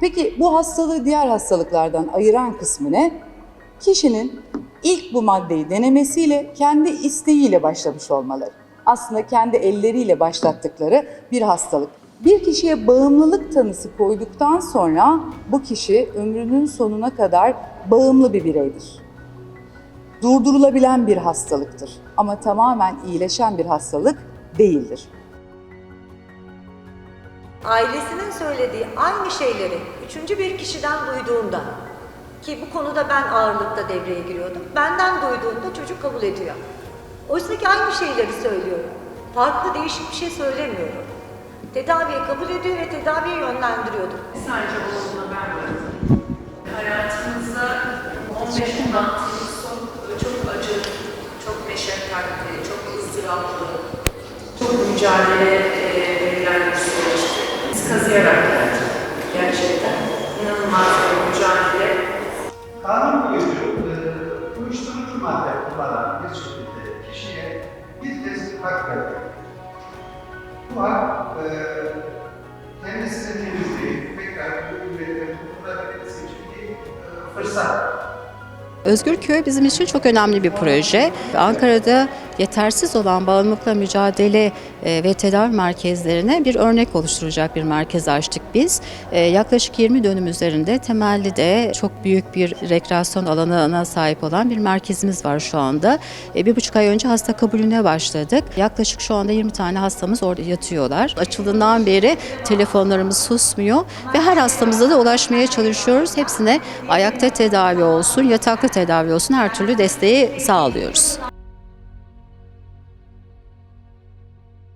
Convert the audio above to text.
Peki bu hastalığı diğer hastalıklardan ayıran kısmı ne? Kişinin ilk bu maddeyi denemesiyle kendi isteğiyle başlamış olmaları. Aslında kendi elleriyle başlattıkları bir hastalık. Bir kişiye bağımlılık tanısı koyduktan sonra bu kişi ömrünün sonuna kadar bağımlı bir bireydir. Durdurulabilen bir hastalıktır ama tamamen iyileşen bir hastalık değildir. Ailesinin söylediği aynı şeyleri üçüncü bir kişiden duyduğunda ki bu konuda ben ağırlıkta devreye giriyordum. Benden duyduğunda çocuk kabul ediyor. Oysa ki aynı şeyleri söylüyorum. Farklı değişik bir şey söylemiyorum. Tedaviye kabul ediyor ve tedaviye yönlendiriyordum. Sadece oğluna ben varım. Hayatımızda 15 Şubat çok, çok acı, çok meşakkatli, çok ızdıraplı, çok mücadele e, verilen bir süreçti. Kazıyarak geldik gerçekten. İnanılmaz bir mücadele. Kanun boyunca e, uyuşturucu madde kullanan bir şekilde kişiye bir kez hak veriyor. Bu hak e, kendisini temizleyip tekrar bu üretime tutunabilmesi için bir e, fırsat. Özgür Köy bizim için çok önemli bir proje. Ankara'da yetersiz olan bağımlılıkla mücadele e, ve tedavi merkezlerine bir örnek oluşturacak bir merkez açtık biz. E, Yaklaşık 20 dönüm üzerinde temelli de çok büyük bir rekreasyon alanına sahip olan bir merkezimiz var şu anda. E, Bir buçuk ay önce hasta kabulüne başladık. Yaklaşık şu anda 20 tane hastamız orada yatıyorlar. Açıldığından beri telefonlarımız susmuyor ve her hastamıza da ulaşmaya çalışıyoruz. Hepsine ayakta tedavi olsun, yatakta tedavi olsun her türlü desteği sağlıyoruz.